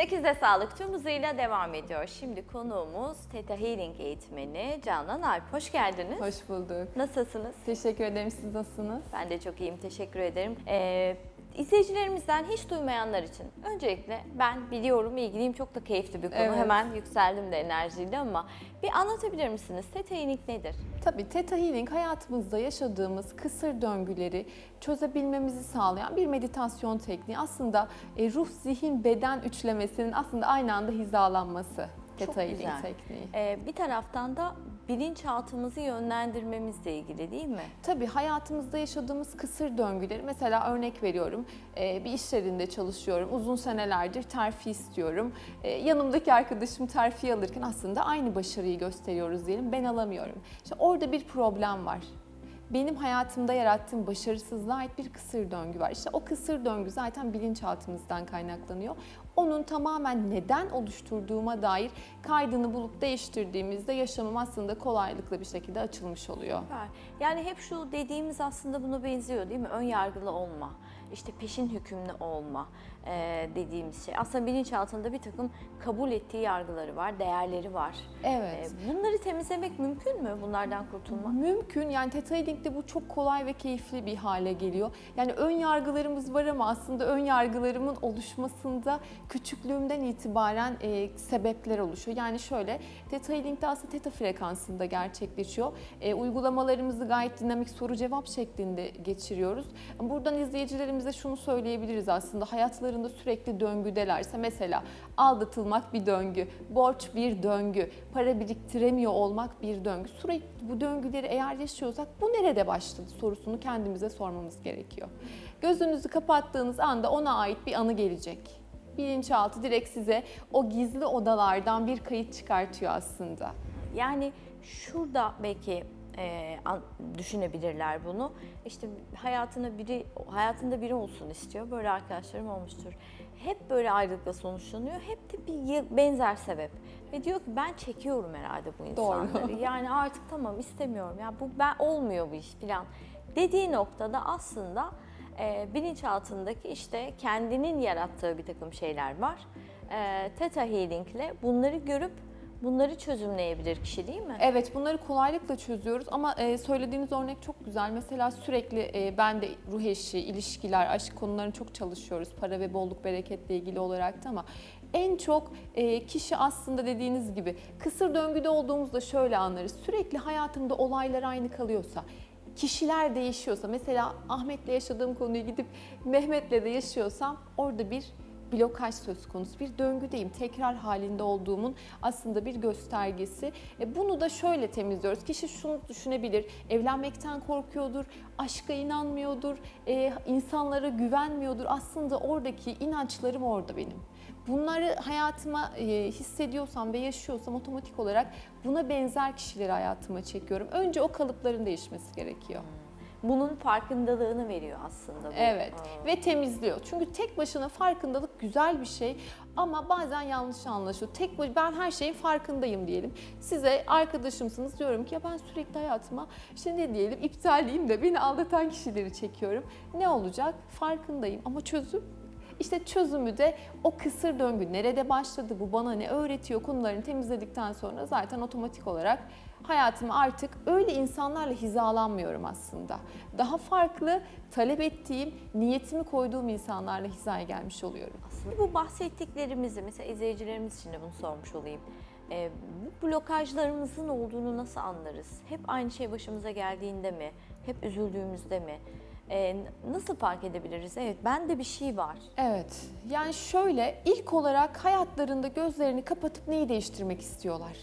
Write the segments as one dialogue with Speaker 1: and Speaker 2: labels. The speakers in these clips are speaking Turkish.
Speaker 1: 8'de sağlık tüm hızıyla devam ediyor. Şimdi konuğumuz Theta Healing eğitmeni Canan Alp. Hoş geldiniz.
Speaker 2: Hoş bulduk.
Speaker 1: Nasılsınız?
Speaker 2: Teşekkür ederim. Siz nasılsınız?
Speaker 1: Ben de çok iyiyim. Teşekkür ederim. Ee, izleyicilerimizden hiç duymayanlar için öncelikle ben biliyorum ilgiliyim çok da keyifli bir konu.
Speaker 2: Evet.
Speaker 1: Hemen yükseldim de enerjiyle ama bir anlatabilir misiniz? Theta Healing nedir?
Speaker 2: Tabii Theta Healing hayatımızda yaşadığımız kısır döngüleri çözebilmemizi sağlayan bir meditasyon tekniği. Aslında e, ruh, zihin, beden üçlemesinin aslında aynı anda hizalanması Theta
Speaker 1: Çok
Speaker 2: Healing
Speaker 1: güzel.
Speaker 2: tekniği.
Speaker 1: Ee, bir taraftan da bilinçaltımızı yönlendirmemizle ilgili değil mi?
Speaker 2: Tabii hayatımızda yaşadığımız kısır döngüleri mesela örnek veriyorum e, bir iş yerinde çalışıyorum uzun senelerdir terfi istiyorum E, yanımdaki arkadaşım terfi alırken aslında aynı başarıyı gösteriyoruz diyelim ben alamıyorum. İşte orada bir problem var. Benim hayatımda yarattığım başarısızlığa ait bir kısır döngü var. İşte o kısır döngü zaten bilinçaltımızdan kaynaklanıyor. Onun tamamen neden oluşturduğuma dair kaydını bulup değiştirdiğimizde yaşamım aslında kolaylıkla bir şekilde açılmış oluyor.
Speaker 1: Yani hep şu dediğimiz aslında buna benziyor değil mi? Ön yargılı olma, işte peşin hükümlü olma e, dediğimiz şey. Aslında bilinçaltında bir takım kabul ettiği yargıları var, değerleri var.
Speaker 2: Evet.
Speaker 1: E, bunları temizlemek mümkün mü? Bunlardan kurtulmak?
Speaker 2: Mümkün yani Theta Healing'de bu çok kolay ve keyifli bir hale geliyor. Yani ön yargılarımız var ama aslında ön yargılarımın oluşmasında küçüklüğümden itibaren e, sebepler oluşuyor. Yani şöyle Theta Healing'de aslında Theta frekansında gerçekleşiyor. E, uygulamalarımızı gayet dinamik soru cevap şeklinde geçiriyoruz. Buradan izleyicilerimize şunu söyleyebiliriz aslında hayatlarında sürekli döngüdelerse mesela aldatılmak bir döngü, borç bir döngü, para biriktiremiyor olmak bir döngü. Sürekli bu döngüleri eğer yaşıyorsak bu nerede başladı sorusunu kendimize sormamız gerekiyor. Gözünüzü kapattığınız anda ona ait bir anı gelecek. Bilinçaltı direkt size o gizli odalardan bir kayıt çıkartıyor aslında.
Speaker 1: Yani şurada belki e, an- düşünebilirler bunu. İşte hayatına biri hayatında biri olsun istiyor. Böyle arkadaşlarım olmuştur. Hep böyle ayrılıkla sonuçlanıyor. Hep de bir benzer sebep. Ve diyor ki ben çekiyorum herhalde bu
Speaker 2: Doğru.
Speaker 1: insanları. Yani artık tamam istemiyorum. Ya bu ben olmuyor bu iş falan. Dediği noktada aslında e, bilinçaltındaki işte kendinin yarattığı bir takım şeyler var. E, Theta Healing'le bunları görüp bunları çözümleyebilir kişi değil mi?
Speaker 2: Evet bunları kolaylıkla çözüyoruz ama e, söylediğiniz örnek çok güzel. Mesela sürekli e, ben de ruh eşi, ilişkiler, aşk konularını çok çalışıyoruz. Para ve bolluk bereketle ilgili olarak da ama en çok e, kişi aslında dediğiniz gibi kısır döngüde olduğumuzda şöyle anlarız. Sürekli hayatımda olaylar aynı kalıyorsa, kişiler değişiyorsa mesela Ahmet'le yaşadığım konuyu gidip Mehmet'le de yaşıyorsam orada bir blokaj söz konusu. Bir döngüdeyim. Tekrar halinde olduğumun aslında bir göstergesi. E, bunu da şöyle temizliyoruz. Kişi şunu düşünebilir. Evlenmekten korkuyordur, aşka inanmıyordur, e, insanlara güvenmiyordur. Aslında oradaki inançlarım orada benim. Bunları hayatıma e, hissediyorsam ve yaşıyorsam otomatik olarak buna benzer kişileri hayatıma çekiyorum. Önce o kalıpların değişmesi gerekiyor.
Speaker 1: Bunun farkındalığını veriyor aslında bu.
Speaker 2: Evet
Speaker 1: Aa.
Speaker 2: ve temizliyor. Çünkü tek başına farkındalık güzel bir şey ama bazen yanlış anlaşılıyor. Tek ben her şeyin farkındayım diyelim. Size arkadaşımsınız diyorum ki ya ben sürekli hayatıma işte ne diyelim iptal diyeyim de beni aldatan kişileri çekiyorum. Ne olacak? Farkındayım ama çözüm işte çözümü de o kısır döngü nerede başladı, bu bana ne öğretiyor konularını temizledikten sonra zaten otomatik olarak hayatıma artık öyle insanlarla hizalanmıyorum aslında. Daha farklı talep ettiğim, niyetimi koyduğum insanlarla hizaya gelmiş oluyorum.
Speaker 1: Aslında bu bahsettiklerimizi mesela izleyicilerimiz için de bunu sormuş olayım. Ee, bu blokajlarımızın olduğunu nasıl anlarız? Hep aynı şey başımıza geldiğinde mi? Hep üzüldüğümüzde mi? Ee, nasıl fark edebiliriz? Evet bende bir şey var.
Speaker 2: Evet, yani şöyle ilk olarak hayatlarında gözlerini kapatıp neyi değiştirmek istiyorlar?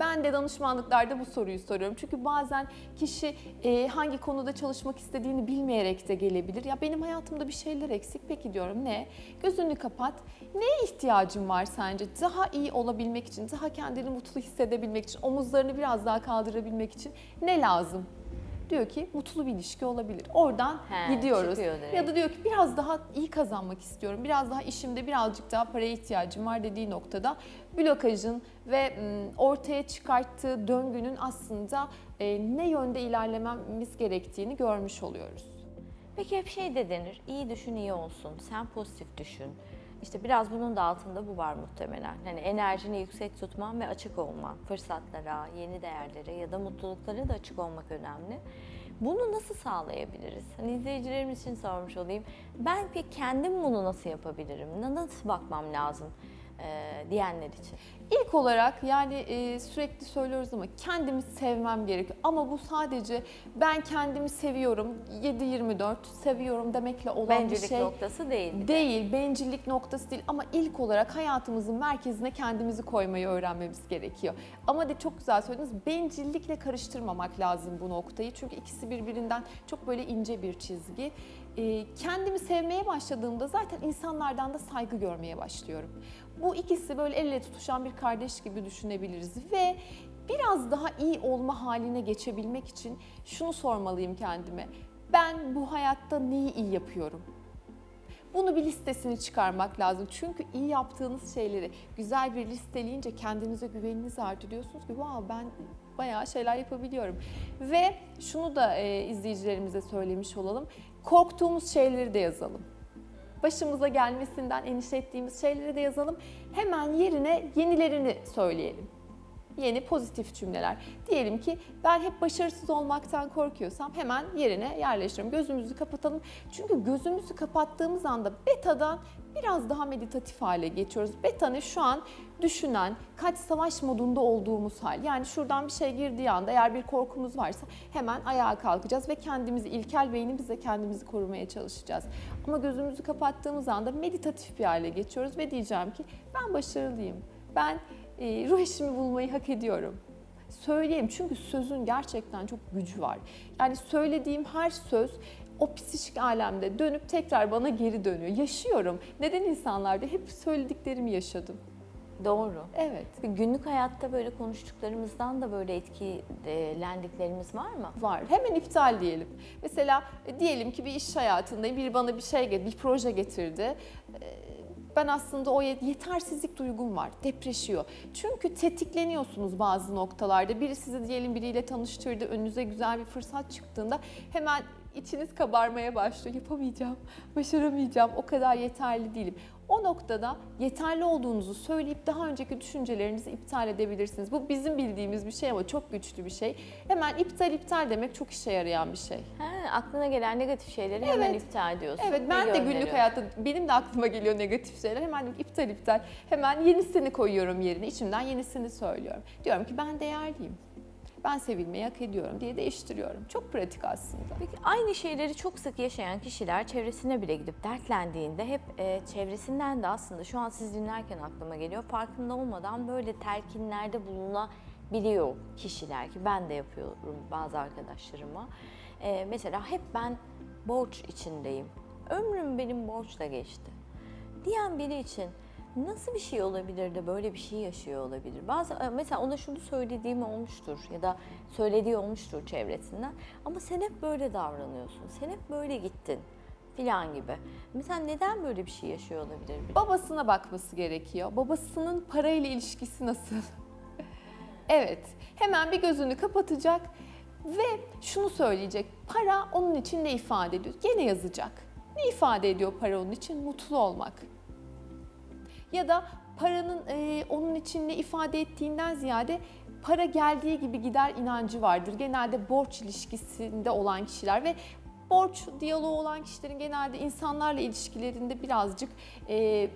Speaker 2: Ben de danışmanlıklarda bu soruyu soruyorum. Çünkü bazen kişi e, hangi konuda çalışmak istediğini bilmeyerek de gelebilir. Ya benim hayatımda bir şeyler eksik. Peki diyorum ne? Gözünü kapat. Neye ihtiyacın var sence? Daha iyi olabilmek için, daha kendini mutlu hissedebilmek için, omuzlarını biraz daha kaldırabilmek için ne lazım? Diyor ki mutlu bir ilişki olabilir. Oradan
Speaker 1: He,
Speaker 2: gidiyoruz. Ya da diyor ki biraz daha iyi kazanmak istiyorum. Biraz daha işimde birazcık daha paraya ihtiyacım var dediği noktada blokajın ve ortaya çıkarttığı döngünün aslında e, ne yönde ilerlememiz gerektiğini görmüş oluyoruz.
Speaker 1: Peki hep şey de denir, iyi düşün iyi olsun, sen pozitif düşün. İşte biraz bunun da altında bu var muhtemelen. Hani enerjini yüksek tutman ve açık olman, fırsatlara, yeni değerlere ya da mutluluklara da açık olmak önemli. Bunu nasıl sağlayabiliriz? Hani izleyicilerimiz için sormuş olayım. Ben peki kendim bunu nasıl yapabilirim? Na- Nasıl bakmam lazım e, diyenler için?
Speaker 2: İlk olarak yani e, sürekli söylüyoruz ama kendimi sevmem gerekiyor. Ama bu sadece ben kendimi seviyorum, 7-24 seviyorum demekle olan
Speaker 1: Bencillik
Speaker 2: bir şey
Speaker 1: noktası değil. bir de.
Speaker 2: değil. Bencillik noktası değil ama ilk olarak hayatımızın merkezine kendimizi koymayı öğrenmemiz gerekiyor. Ama de çok güzel söylediniz. Bencillikle karıştırmamak lazım bu noktayı. Çünkü ikisi birbirinden çok böyle ince bir çizgi. E, kendimi sevmeye başladığımda zaten insanlardan da saygı görmeye başlıyorum. Bu ikisi böyle el tutuşan bir kardeş gibi düşünebiliriz ve biraz daha iyi olma haline geçebilmek için şunu sormalıyım kendime. Ben bu hayatta neyi iyi yapıyorum? Bunu bir listesini çıkarmak lazım. Çünkü iyi yaptığınız şeyleri güzel bir listeleyince kendinize güveniniz artıyor. Diyorsunuz ki wow ben bayağı şeyler yapabiliyorum. Ve şunu da e, izleyicilerimize söylemiş olalım. Korktuğumuz şeyleri de yazalım başımıza gelmesinden endişe ettiğimiz şeyleri de yazalım. Hemen yerine yenilerini söyleyelim. Yeni pozitif cümleler. Diyelim ki ben hep başarısız olmaktan korkuyorsam hemen yerine yerleştiriyorum. Gözümüzü kapatalım. Çünkü gözümüzü kapattığımız anda betadan biraz daha meditatif hale geçiyoruz. Beta ne? Şu an düşünen, kaç savaş modunda olduğumuz hal. Yani şuradan bir şey girdiği anda eğer bir korkumuz varsa hemen ayağa kalkacağız ve kendimizi, ilkel beynimizle kendimizi korumaya çalışacağız. Ama gözümüzü kapattığımız anda meditatif bir hale geçiyoruz ve diyeceğim ki ben başarılıyım. Ben ruh eşimi bulmayı hak ediyorum. Söyleyeyim çünkü sözün gerçekten çok gücü var. Yani söylediğim her söz o psikik alemde dönüp tekrar bana geri dönüyor. Yaşıyorum. Neden insanlarda hep söylediklerimi yaşadım.
Speaker 1: Doğru.
Speaker 2: Evet.
Speaker 1: Günlük hayatta böyle konuştuklarımızdan da böyle etkilendiklerimiz var mı?
Speaker 2: Var. Hemen iptal diyelim. Mesela e, diyelim ki bir iş hayatındayım. Biri bana bir şey, bir proje getirdi. E, Ben aslında o yet- yetersizlik duygum var. Depreşiyor. Çünkü tetikleniyorsunuz bazı noktalarda. Biri sizi diyelim biriyle tanıştırdı. Önünüze güzel bir fırsat çıktığında hemen içiniz kabarmaya başlıyor. Yapamayacağım, başaramayacağım, o kadar yeterli değilim. O noktada yeterli olduğunuzu söyleyip daha önceki düşüncelerinizi iptal edebilirsiniz. Bu bizim bildiğimiz bir şey ama çok güçlü bir şey. Hemen iptal iptal demek çok işe yarayan bir şey.
Speaker 1: He, aklına gelen negatif şeyleri hemen
Speaker 2: Evet.
Speaker 1: iptal ediyorsun.
Speaker 2: Evet
Speaker 1: ve
Speaker 2: ben de günlük hayatta benim de aklıma geliyor negatif şeyler. Hemen iptal iptal. Hemen yenisini koyuyorum yerine. İçimden yenisini söylüyorum. Diyorum ki ben değerliyim. Ben sevilmeyi hak ediyorum diye değiştiriyorum. Çok pratik aslında.
Speaker 1: Peki aynı şeyleri çok sık yaşayan kişiler çevresine bile gidip dertlendiğinde hep e, çevresinden de aslında şu an siz dinlerken aklıma geliyor farkında olmadan böyle telkinlerde bulunabiliyor kişiler ki ben de yapıyorum bazı arkadaşlarıma. E, mesela hep ben borç içindeyim. Ömrüm benim borçla geçti. Diyen biri için nasıl bir şey olabilir de böyle bir şey yaşıyor olabilir? Bazı e, mesela ona şunu söylediğim olmuştur ya da söylediği olmuştur çevresinden ama sen hep böyle davranıyorsun. Sen hep böyle gittin filan gibi. Mesela neden böyle bir şey yaşıyor olabilir?
Speaker 2: Babasına bakması gerekiyor. Babasının parayla ilişkisi nasıl? evet, hemen bir gözünü kapatacak ve şunu söyleyecek. Para onun için ne ifade ediyor? Gene yazacak. Ne ifade ediyor para onun için? Mutlu olmak. Ya da paranın e, onun için ne ifade ettiğinden ziyade para geldiği gibi gider inancı vardır. Genelde borç ilişkisinde olan kişiler ve borç diyaloğu olan kişilerin genelde insanlarla ilişkilerinde birazcık e,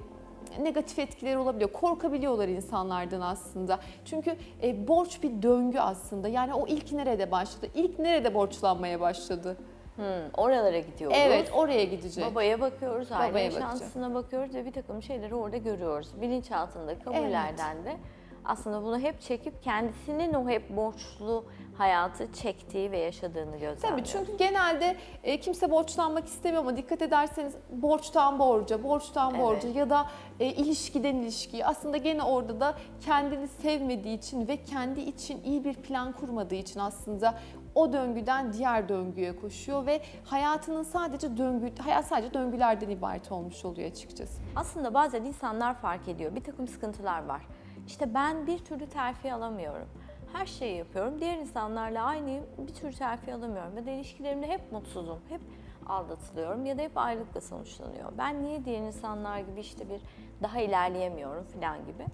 Speaker 2: negatif etkileri olabiliyor. Korkabiliyorlar insanlardan aslında. Çünkü e, borç bir döngü aslında. Yani o ilk nerede başladı? İlk nerede borçlanmaya başladı?
Speaker 1: Hmm, oralara gidiyoruz.
Speaker 2: Evet, oraya gidecek.
Speaker 1: Babaya bakıyoruz, aile
Speaker 2: Babaya
Speaker 1: yaşantısına bakıyoruz ve bir takım şeyleri orada görüyoruz. Bilinçaltındaki kabullerden de aslında bunu hep çekip kendisinin o hep borçlu hayatı çektiği ve yaşadığını gözlemliyoruz.
Speaker 2: Tabii çünkü genelde e, kimse borçlanmak istemiyor ama dikkat ederseniz borçtan borca, borçtan
Speaker 1: Evet.
Speaker 2: borca ya da e, ilişkiden ilişkiye aslında gene orada da kendini sevmediği için ve kendi için iyi bir plan kurmadığı için aslında o döngüden diğer döngüye koşuyor ve hayatının sadece döngü, hayat sadece döngülerden ibaret olmuş oluyor açıkçası.
Speaker 1: Aslında bazen insanlar fark ediyor. Bir takım sıkıntılar var. İşte ben bir türlü terfi alamıyorum. Her şeyi yapıyorum. Diğer insanlarla aynıyım. Bir türlü terfi alamıyorum. Ya da ilişkilerimde hep mutsuzum. Hep aldatılıyorum ya da hep ayrılıkla sonuçlanıyor. Ben niye diğer insanlar gibi işte bir daha ilerleyemiyorum falan gibi.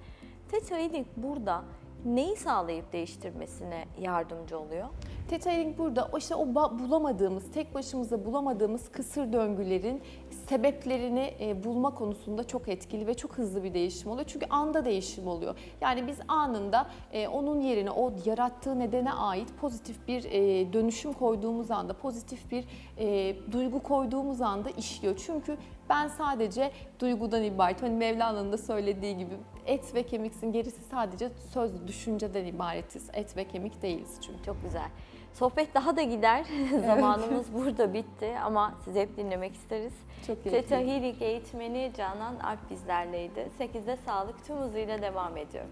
Speaker 1: Theta burada neyi sağlayıp değiştirmesine yardımcı oluyor?
Speaker 2: Theta Healing burada o işte o bulamadığımız, tek başımıza bulamadığımız kısır döngülerin sebeplerini e, bulma konusunda çok etkili ve çok hızlı bir değişim oluyor. Çünkü anda değişim oluyor. Yani biz anında e, onun yerine o yarattığı nedene ait pozitif bir e, dönüşüm koyduğumuz anda, pozitif bir duygu koyduğumuz anda işliyor. Çünkü ben sadece duygudan ibaret. Hani Mevlana'nın da söylediği gibi et ve kemiksin gerisi sadece söz, düşünceden ibaretiz. Et ve kemik değiliz çünkü.
Speaker 1: Çok güzel. Sohbet daha da gider. Zamanımız burada bitti ama sizi hep dinlemek isteriz.
Speaker 2: Çok keyifli.
Speaker 1: Healing eğitmeni Canan Alp bizlerleydi. 8'de sağlık tüm hızıyla devam ediyor.